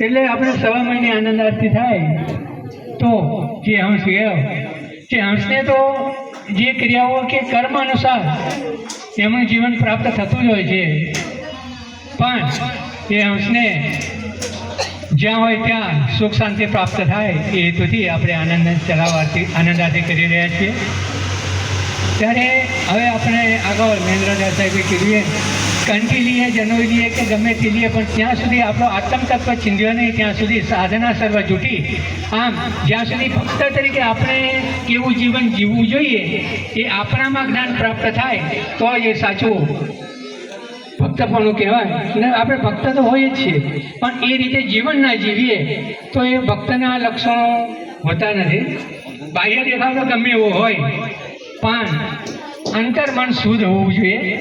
એટલે આપણે સવા મહિને આનંદ આરતી થાય. તો જે હંસ ગયો તે હંસને તો જે ક્રિયાઓ કે કર્મ અનુસાર એમનું જીવન પ્રાપ્ત થતું જ હોય છે. પણ એ હંસને જ્યાં હોય ત્યાં સુખ શાંતિ પ્રાપ્ત થાય એ હેતુથી આપણે આનંદ ચલાવવાથી આનંદ આરતી કરી રહ્યા છીએ. ત્યારે હવે આપણે આગળ મહેન્દ્રદાસ સાહેબે કીધું કંઠી લઈએ જનોઈ લઈએ કે ગમે તે લઈએ પણ ત્યાં સુધી આપણો આત્મ તત્વ ચીંધ્યો નહીં, ત્યાં સુધી સાધના સર્વ જૂટી. આમ, જ્યાં સુધી ભક્ત તરીકે આપણે કેવું જીવન જીવવું જોઈએ, એ આપણામાં જ્ઞાન પ્રાપ્ત થાય, તો એ સાચું. ભક્તપણું કહેવાય. ને આપણે ભક્ત તો હોઈએ જ છીએ, પણ એ રીતે જીવન ના જીવીએ, તો એ ભક્તના લક્ષણો હોતા નથી. બાહ્ય દેખાવ તો ગમે એવો હોય, પણ અંતર મન શુદ્ધ હોવું જોઈએ.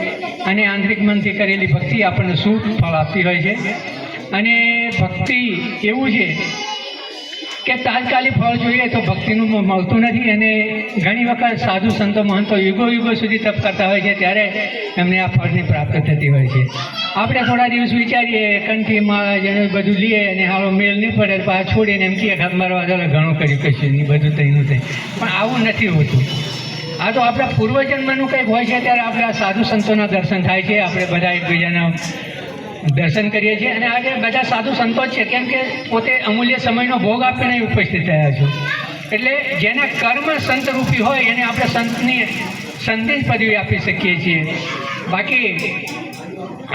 અને આંતરિક મનથી કરેલી ભક્તિ આપણને શુદ્ધ ફળ આપતી હોય છે. અને ભક્તિ એવું છે કે તાત્કાલિક ફળ જોઈએ તો ભક્તિનું મળતું નથી. અને ઘણી વખત સાધુ સંતો, મહંતો યુગો યુગો સુધી તપ કરતા હોય છે, ત્યારે એમને આ ફળની પ્રાપ્ત થતી હોય છે. આપણે થોડા દિવસ વિચારીએ કંઠીમાં જેને બધું લઈએ અને હાલો મેલ નહીં પડે, પાછ છોડીને એમ કહીએ ઘર મારવા ઘણું કર્યું, કશું નહીં, બધું થયું. થઈ પણ આવું નથી હોતું. આ તો આપણા પૂર્વજન્મનું કંઈક હોય છે, ત્યારે આપણે સાધુ સંતોના દર્શન થાય છે, આપણે બધા એકબીજાના દર્શન કરીએ છીએ. અને આજે બધા સાધુ સંતો છે, કેમ કે પોતે અમૂલ્ય સમયનો ભોગ આપીને ઉપસ્થિત થયા છે. એટલે જેના કર્મ સંતરૂપી હોય, એને આપણે સંતની સંદેશ પદવી આપી શકીએ છીએ. બાકી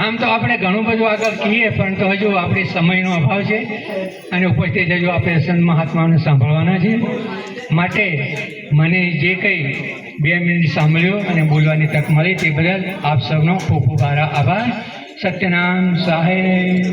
આમ તો આપણે ઘણું બધું આગળ કહીએ, પણ તો હજુ આપણી સમયનો અભાવ છે અને ઉપસ્થિત હજુ આપણે સંત મહાત્માઓને સાંભળવાના છે. માટે મને જે કંઈ બે મિનિટ સાંભળ્યો અને બોલવાની તક મળી તે બદલ આપ સૌનો ખૂબ ખૂબ આભાર. સત્યનામ સાહેબ.